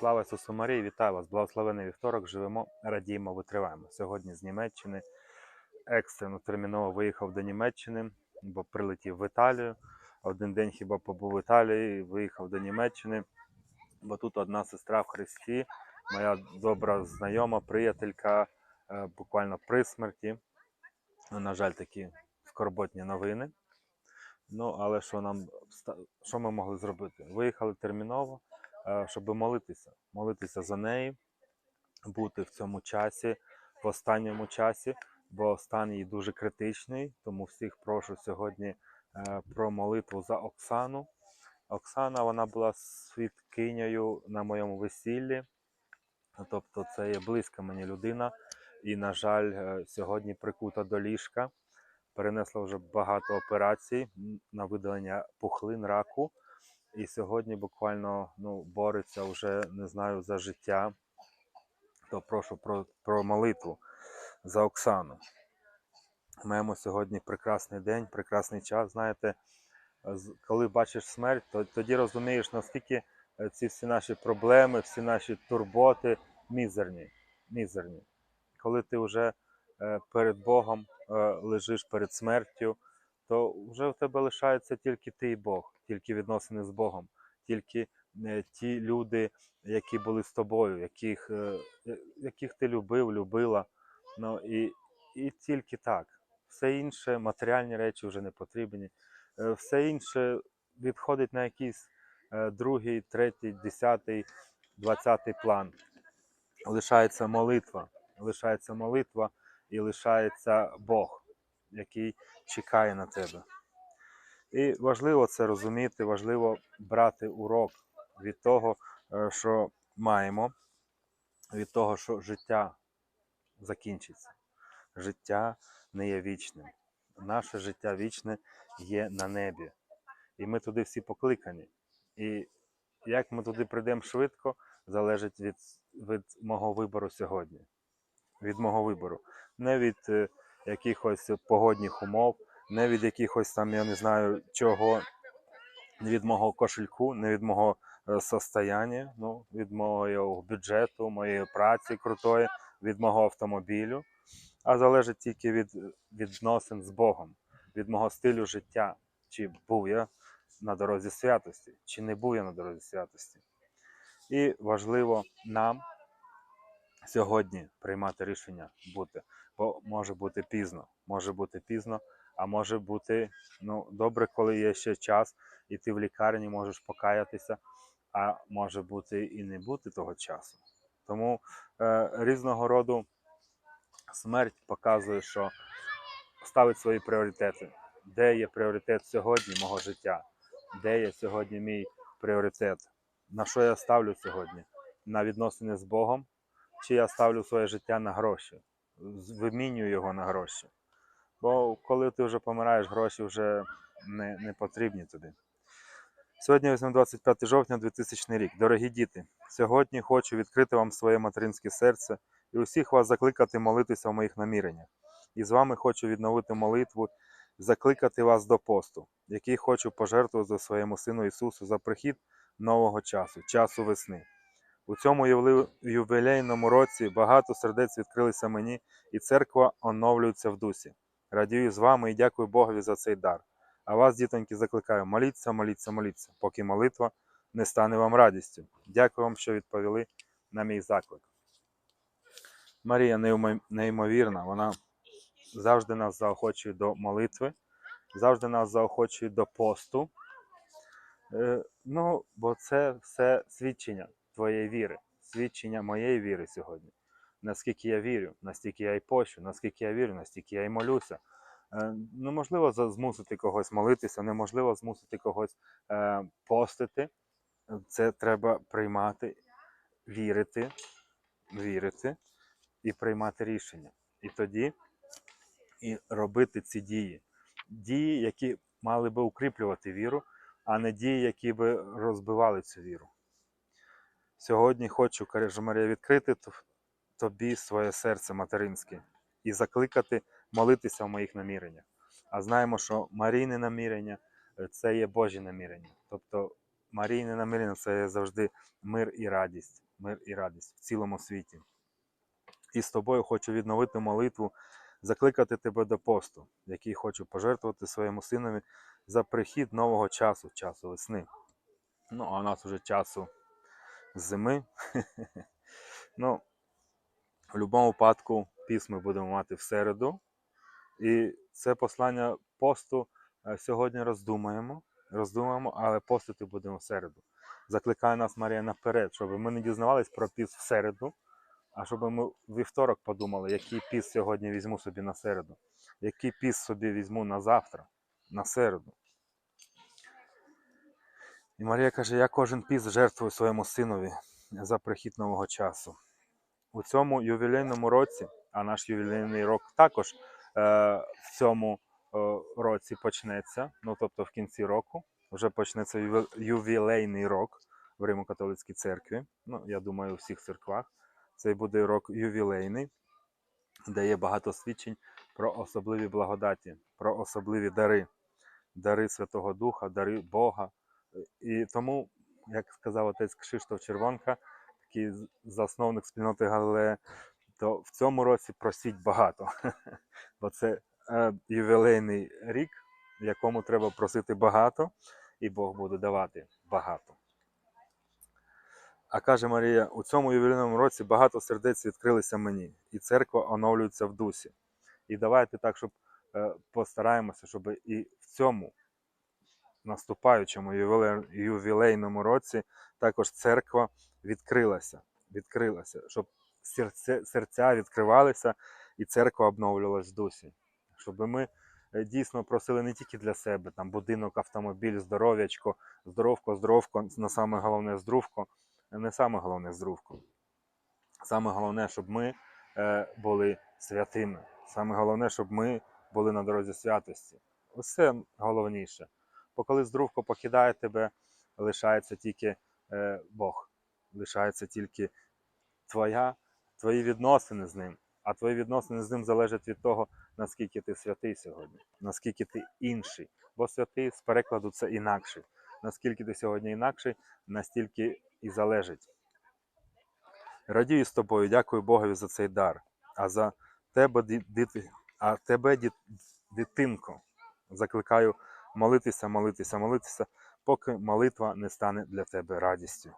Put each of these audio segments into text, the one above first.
Слава Ісусу Марії, вітаю вас! Благословений вівторок, живемо, радіємо, витриваємо. Сьогодні з Німеччини екстрено терміново виїхав до Німеччини, бо прилетів в Італію. Один день хіба побув в Італії, виїхав до Німеччини, бо тут одна сестра в Христі, моя добра знайома, приятелька, е, буквально при смерті. Ну, На жаль, такі скорботні новини. Ну, але що нам що ми могли зробити? Виїхали терміново, щоб молитися, молитися за неї, бути в цьому часі, в останньому часі, бо стан її дуже критичний. Тому всіх прошу сьогодні е, про молитву за Оксану. Оксана вона була свідкинею на моєму весіллі. Тобто це є близька мені людина, і, на жаль, е, сьогодні прикута до ліжка. Перенесла вже багато операцій на видалення пухлин, раку. І сьогодні буквально ну, бореться вже не знаю за життя. То прошу про, про молитву за Оксану. Маємо сьогодні прекрасний день, прекрасний час. Знаєте, коли бачиш смерть, то тоді розумієш, наскільки е, ці всі наші проблеми, всі наші турботи мізерні. мізерні. Коли ти вже е, перед Богом е, лежиш перед смертю, то вже в тебе лишається тільки ти і Бог, тільки відносини з Богом, тільки е, ті люди, які були з тобою, яких, е, яких ти любив, любила. Ну, і, і тільки так. Все інше, матеріальні речі вже не потрібні. Е, Все інше відходить на якийсь е, другий, третій, десятий, двадцятий план. Лишається молитва, лишається молитва і лишається Бог, який чекає на тебе. І важливо це розуміти, важливо брати урок від того, е, що маємо, від того, що життя закінчиться. Життя не є вічним. Наше життя вічне є на небі. І ми туди всі покликані. І як ми туди прийдемо швидко, залежить від, від мого вибору сьогодні. Від мого вибору. Не від е, якихось погодних умов, не від якихось там, я не знаю чого, не від мого кошельку, не від мого е, состояння, ну, від мого бюджету, моєї праці крутої, від мого автомобілю, а залежить тільки від відносин з Богом, від мого стилю життя, чи був я на дорозі святості, чи не був я на дорозі святості. І важливо нам сьогодні приймати рішення бути, бо може бути пізно, може бути пізно, а може бути ну, добре, коли є ще час, і ти в лікарні можеш покаятися, а може бути і не бути того часу. Тому е, різного роду смерть показує, що ставить свої пріоритети. Де є пріоритет сьогодні мого життя? Де є сьогодні мій пріоритет? На що я ставлю сьогодні? На відносини з Богом? Чи я ставлю своє життя на гроші? Вимінюю його на гроші. Бо коли ти вже помираєш, гроші вже не, не потрібні тобі. Сьогодні візьмемо 25 жовтня 2000 рік. Дорогі діти, сьогодні хочу відкрити вам своє материнське серце і усіх вас закликати молитися в моїх наміреннях. І з вами хочу відновити молитву, закликати вас до посту, який хочу пожертвувати своєму Сину Ісусу за прихід нового часу, часу весни. У цьому ювілейному році багато сердець відкрилися мені, і церква оновлюється в дусі. Радію з вами і дякую Богові за цей дар. А вас, дітоньки, закликаю, моліться, моліться, моліться, поки молитва не стане вам радістю. Дякую вам, що відповіли на мій заклик. Марія неймовірна, вона завжди нас заохочує до молитви, завжди нас заохочує до посту. Е, ну, бо це все свідчення твоєї віри, свідчення моєї віри сьогодні. Наскільки я вірю, настільки я й пощу, наскільки я вірю, настільки я й молюся. Е, неможливо змусити когось молитися, неможливо змусити когось е, постити. Це треба приймати, вірити, вірити і приймати рішення. І тоді і робити ці дії. Дії, які мали би укріплювати віру, а не дії, які би розбивали цю віру. Сьогодні хочу, Марія, відкрити тобі своє серце материнське і закликати молитися в моїх наміреннях. А знаємо, що Марійне намірення е, це є Божі намірення. Тобто Марійне намірення це завжди мир і радість. мир і радість в цілому світі. І з тобою хочу відновити молитву, закликати тебе до посту, який хочу пожертвувати своєму синові за прихід нового часу, часу весни. Ну, а у нас вже часу зими. ну, в будь-якому випадку піс ми будемо мати в середу. І це послання посту е, сьогодні роздумаємо, роздумаємо, але постити будемо в середу. Закликає нас Марія наперед, щоб ми не дізнавались про піс в середу, а щоб ми вівторок подумали, який піс сьогодні візьму собі на середу, який піс собі візьму на завтра, на середу. І Марія каже: я кожен піс жертвую своєму синові за прихід нового часу. У цьому ювілейному році, а наш ювілейний рок також е, в цьому е, році почнеться, ну тобто в кінці року, вже почнеться ювілейний рок в Римо-католицькій церкві. Ну, я думаю, у всіх церквах. Цей буде рок ювілейний, де є багато свідчень про особливі благодаті, про особливі дари, дари Святого Духа, дари Бога. І тому, як сказав отець Кшиштоф Червонка, такий засновник спільноти Галилея, то в цьому році просіть багато. Бо це е, ювілейний рік, в якому треба просити багато, і Бог буде давати багато. А каже Марія: у цьому ювілейному році багато сердець відкрилися мені, і церква оновлюється в дусі. І давайте так, щоб е, постараємося, щоб і в цьому наступаючому ювілейному році також церква відкрилася, відкрилася, щоб серця відкривалися і церква обновлювалась в дусі. Щоб ми е, дійсно просили не тільки для себе, там будинок, автомобіль, здоров'ячко, здоровко, здоровко, на саме головне здоровко, не саме головне здоровко. Саме головне, щоб ми е, були святими. Саме головне, щоб ми були на дорозі святості. Усе головніше. Бо коли здоровко покидає тебе, лишається тільки е, Бог, лишається тільки твоя, твої відносини з ним. А твої відносини з ним залежать від того, наскільки ти святий сьогодні, наскільки ти інший. Бо святий з перекладу це інакший. Наскільки ти сьогодні інакший, настільки і залежить. Радію з тобою, дякую Богові за цей дар. А за тебе, ді- дити, а тебе, дитинко, закликаю молитися, молитися, молитися, поки молитва не стане для тебе радістю.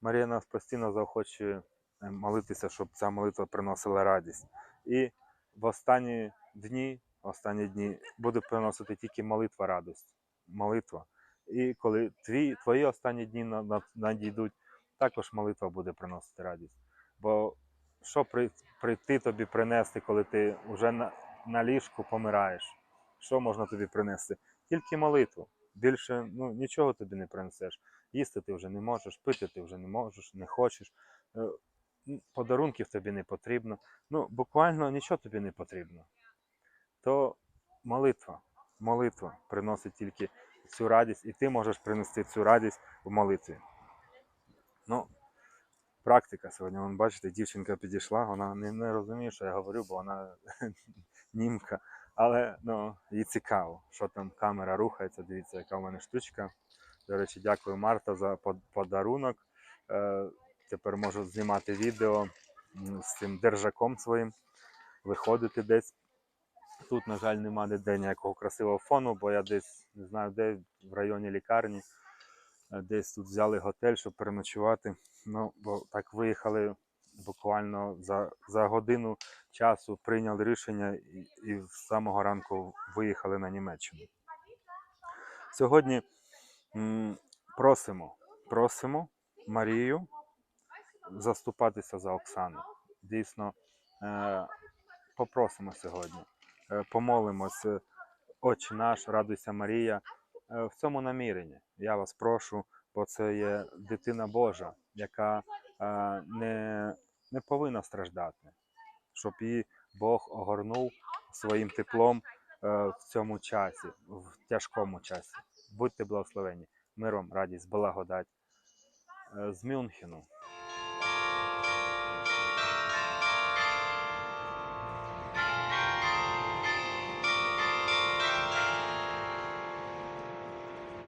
Марія нас постійно заохочує е, молитися, щоб ця молитва приносила радість. І в останні дні, в останні дні буде приносити тільки молитва радість. Молитва. І коли твій, твої останні дні на- на- надійдуть, також молитва буде приносити радість. Бо що прийти тобі принести, коли ти вже на, на ліжку помираєш? Що можна тобі принести? Тільки молитву. Більше ну, нічого тобі не принесеш. Їсти ти вже не можеш, пити ти вже не можеш, не хочеш. Е, Подарунків тобі не потрібно. Ну, буквально нічого тобі не потрібно. То молитва, молитва приносить тільки цю радість, і ти можеш принести цю радість в молитві. Ну, практика сьогодні. Вон, бачите, дівчинка підійшла, вона не, не розуміє, що я говорю, бо вона німка. Але ну, їй цікаво, що там камера рухається. Дивіться, яка в мене штучка. До речі, дякую Марта за подарунок. Е, тепер можу знімати відео з цим держаком своїм, виходити десь. Тут, на жаль, нема ніде ніякого красивого фону, бо я десь не знаю, де в районі лікарні, е, десь тут взяли готель, щоб переночувати. Ну, бо так виїхали буквально за, за годину часу, прийняли рішення і, і з самого ранку виїхали на Німеччину. Сьогодні просимо, просимо Марію заступатися за Оксану. Дійсно, е, попросимо сьогодні, е, помолимось. е, Отче наш, радуйся Марія. Е, В цьому наміренні я вас прошу, бо це є дитина Божа, яка е, не, не повинна страждати, щоб її Бог огорнув своїм теплом е, в цьому часі, в тяжкому часі. Будьте благословені, миром, радість, благодать. Е, З Мюнхену